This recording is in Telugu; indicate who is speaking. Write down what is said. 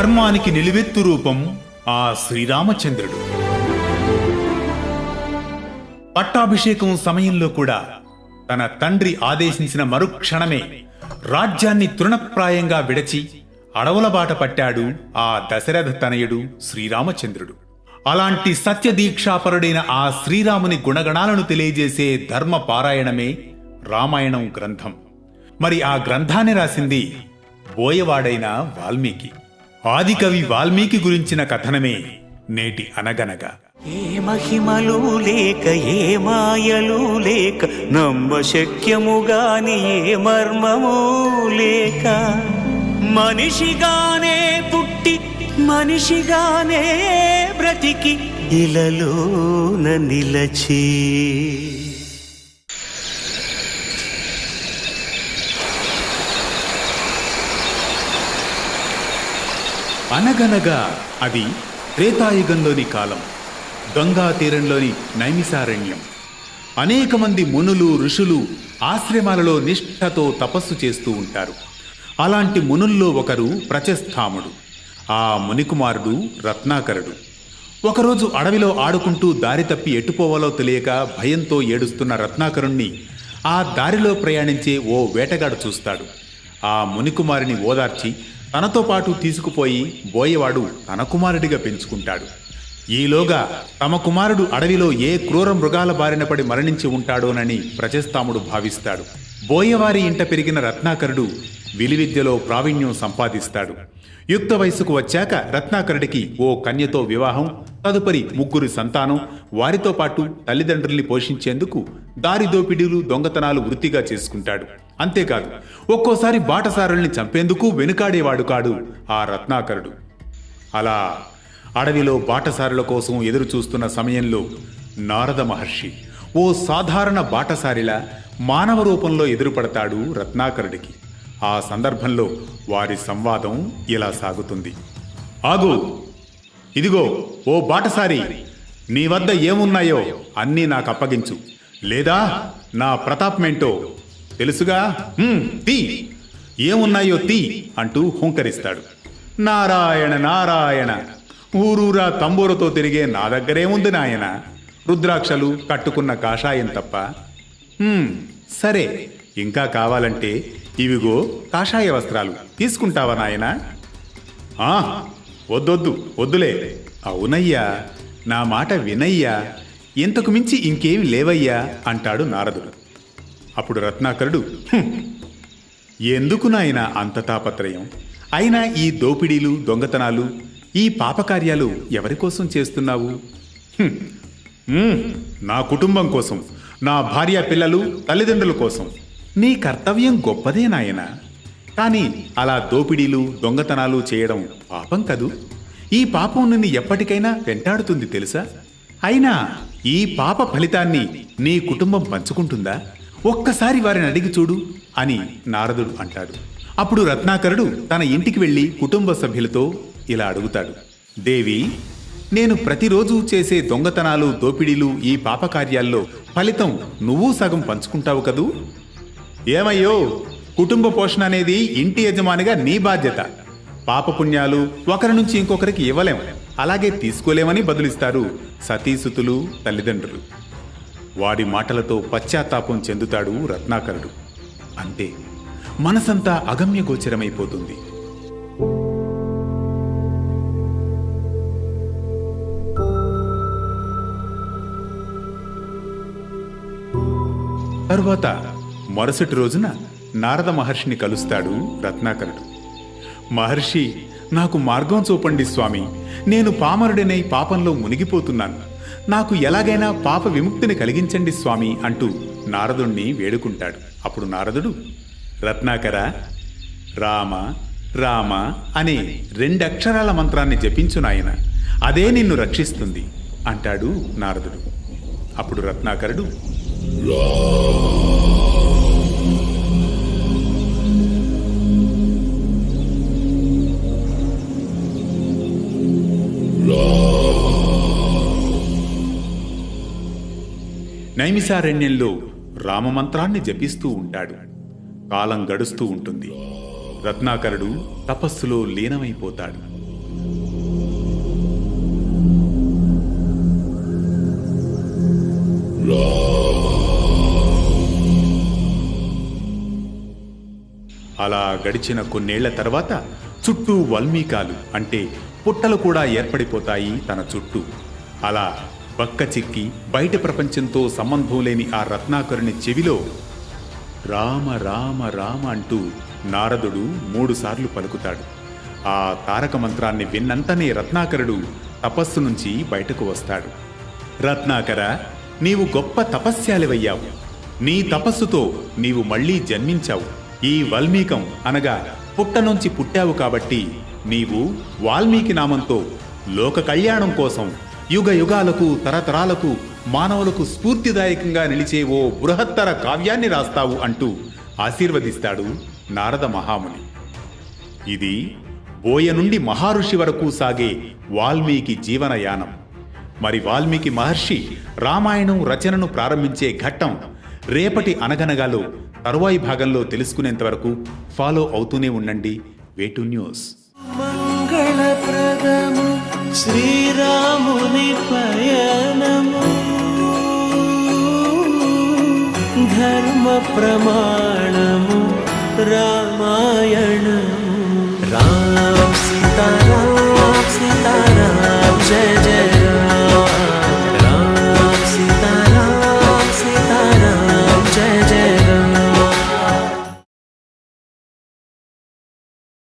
Speaker 1: ధర్మానికి నిలువెత్తు రూపం ఆ శ్రీరామచంద్రుడు. పట్టాభిషేకం సమయంలో కూడా తన తండ్రి ఆదేశించిన మరుక్షణమే రాజ్యాన్ని తృణప్రాయంగా విడచి అడవుల బాట పట్టాడు ఆ దశరథ తనయుడు శ్రీరామచంద్రుడు. అలాంటి సత్యదీక్షాపరుడైన ఆ శ్రీరాముని గుణగణాలను తెలియజేసే ధర్మ పారాయణమే రామాయణం గ్రంథం. మరి ఆ గ్రంథాన్ని రాసింది బోయవాడైన వాల్మీకి. ఆదికవి వాల్మీకి గురించిన కథనమే నేటి అనగనగా.
Speaker 2: ఏ మహిమలు లేక ఏ మాయలు లేక నమ్మ ఏ మర్మము లేక. మనిషిగానే పుట్టి మనిషిగానే బ్రతికి ఇలలోన నిలచే.
Speaker 1: అనగనగా అది త్రేతాయుగంలోని కాలం గంగా తీరంలోని నైమిసారణ్యం. అనేక మంది మునులు ఋషులు ఆశ్రమాలలో నిష్ఠతో తపస్సు చేస్తూ ఉంటారు. అలాంటి మునుల్లో ఒకరు ప్రచస్థాముడు ఆ మునికుమారుడు రత్నాకరుడు. ఒకరోజు అడవిలో ఆడుకుంటూ దారి తప్పి ఎట్టుపోవాలో తెలియక భయంతో ఏడుస్తున్న రత్నాకరుణ్ణి ఆ దారిలో ప్రయాణించే ఓ వేటగాడు చూస్తాడు. ఆ మునికుమారిని ఓదార్చి తనతో పాటు తీసుకుపోయి బోయవాడు తన కుమారుడిగా పెంచుకుంటాడు. ఈలోగా తమ కుమారుడు అడవిలో ఏ క్రూర మృగాల బారిన పడి మరణించి ఉంటాడోనని ప్రజస్తాముడు భావిస్తాడు. బోయవారి ఇంట పెరిగిన రత్నాకరుడు విలువిద్యలో ప్రావీణ్యం సంపాదిస్తాడు. యుక్త వయసుకు వచ్చాక రత్నాకరుడికి ఓ కన్యతో వివాహం తదుపరి ముగ్గురు సంతానం వారితో పాటు తల్లిదండ్రుల్ని పోషించేందుకు దారి దోపిడీలు దొంగతనాలు వృత్తిగా చేసుకుంటాడు. అంతేకాదు ఒక్కోసారి బాటసారుల్ని చంపేందుకు వెనుకాడేవాడు కాడు ఆ రత్నాకరుడు. అలా అడవిలో బాటసారుల కోసం ఎదురు చూస్తున్న సమయంలో నారద మహర్షి ఓ సాధారణ బాటసారిలా మానవ రూపంలో ఎదురుపడతాడు రత్నాకరుడికి. ఆ సందర్భంలో వారి సంవాదం ఇలా సాగుతుంది. ఆగు ఇదిగో ఓ బాటసారి నీ వద్ద ఏమున్నాయో అన్నీ నాకు అప్పగించు. లేదా నా ప్రతాపమేంటో తెలుసుగా? తీ. ఏమున్నాయో తీ అంటూ హుంకరిస్తాడు. నారాయణ నారాయణ. ఊరూరా తంబూరతో తిరిగే నా దగ్గరేముంది నాయన. రుద్రాక్షలు కట్టుకున్న కాషాయం తప్ప. సరే. ఇంకా కావాలంటే ఇవిగో కాషాయ వస్త్రాలు. తీసుకుంటావా నాయనా? ఆ వద్దొద్దు వద్దులే. అవునయ్యా నా మాట వినయ్యా. ఇంతకు మించి ఇంకేమి లేవయ్యా అంటాడు నారదుడు. అప్పుడు రత్నాకరుడు ఎందుకు నాయన అంత తాపత్రయం? అయినా ఈ దోపిడీలు దొంగతనాలు ఈ పాపకార్యాలు ఎవరి కోసం చేస్తున్నావు? నా కుటుంబం కోసం నా భార్య పిల్లలు తల్లిదండ్రుల కోసం. నీ కర్తవ్యం గొప్పదే నాయనా. కానీ అలా దోపిడీలు దొంగతనాలు చేయడం పాపం కదూ? ఈ పాపం నిన్ను ఎప్పటికైనా వెంటాడుతుంది తెలుసా? అయినా ఈ పాప ఫలితాన్ని నీ కుటుంబం పంచుకుంటుందా? ఒక్కసారి వారిని అడిగి చూడు అని నారదుడు అంటాడు. అప్పుడు రత్నాకరుడు తన ఇంటికి వెళ్ళి కుటుంబ సభ్యులతో ఇలా అడుగుతాడు. దేవి నేను ప్రతిరోజు చేసే దొంగతనాలు దోపిడీలు ఈ పాపకార్యాల్లో ఫలితం నువ్వు సగం పంచుకుంటావు కదూ? ఏమయ్యో కుటుంబ పోషణ అనేది ఇంటి యజమానిగా నీ బాధ్యత. పాపపుణ్యాలు ఒకరి నుంచి ఇంకొకరికి ఇవ్వలేం. అలాగే తీసుకోలేమని బదులిస్తారు సతీసుతులు తల్లిదండ్రులు. వాడి మాటలతో పశ్చాత్తాపం చెందుతాడు రత్నాకరుడు. అంతే. మనసంతా అగమ్యగోచరమైపోతుంది తరువాత మరుసటి రోజున నారద మహర్షిని కలుస్తాడు రత్నాకరుడు. మహర్షి నాకు మార్గం చూపండి స్వామి. నేను పామరుడినై పాపంలో మునిగిపోతున్నాను. నాకు ఎలాగైనా పాప విముక్తిని కలిగించండి స్వామి అంటూ నారదుణ్ణి వేడుకుంటాడు. అప్పుడు నారదుడు రత్నాకర రామ రామ అనే రెండక్షరాల మంత్రాన్ని జపించు నాయన అదే నిన్ను రక్షిస్తుంది అంటాడు నారదుడు. అప్పుడు రత్నాకరుడు నైమిసారణ్యంలో రామమంత్రాన్ని జపిస్తూ ఉంటాడు. కాలం గడుస్తూ ఉంటుంది. రత్నాకరుడు తపస్సులో లీనమైపోతాడు. అలా గడిచిన కొన్నేళ్ళ తర్వాత చుట్టూ వల్మీకాలు అంటే పుట్టలు కూడా ఏర్పడిపోతాయి తన చుట్టూ. అలా బక్క చిక్కి బయట ప్రపంచంతో సంబంధం లేని ఆ రత్నాకరుని చెవిలో రామ రామ రామ అంటూ నారదుడు మూడుసార్లు పలుకుతాడు. ఆ తారక మంత్రాన్ని విన్నంతనే రత్నాకరుడు తపస్సు నుంచి బయటకు వస్తాడు. రత్నాకర నీవు గొప్ప తపస్యాలివయ్యావు. నీ తపస్సుతో నీవు మళ్ళీ జన్మించావు. ఈ వల్మీకం అనగా పుట్ట నుంచి పుట్టావు కాబట్టి నీవు వాల్మీకి నామంతో లోక కళ్యాణం కోసం యుగ యుగాలకు తరతరాలకు మానవులకు స్ఫూర్తిదాయకంగా నిలిచే ఓ బృహత్తర కావ్యాన్ని రాస్తావు అంటూ ఆశీర్వదిస్తాడు నారద మహాముని. ఇది బోయ నుండి మహారుషి వరకు సాగే వాల్మీకి జీవనయానం. మరి వాల్మీకి మహర్షి రామాయణం రచనను ప్రారంభించే ఘట్టం రేపటి అనగనగాలో తరువాయి భాగంలో తెలుసుకునేంత వరకు ఫాలో అవుతూనే ఉండండి. వేటు న్యూస్.
Speaker 2: మంగళప్రదము. శ్రీరాముని పయనము. ధర్మ ప్రమాణము రామాయణము. రామ సీతారామ సీతారామ జయ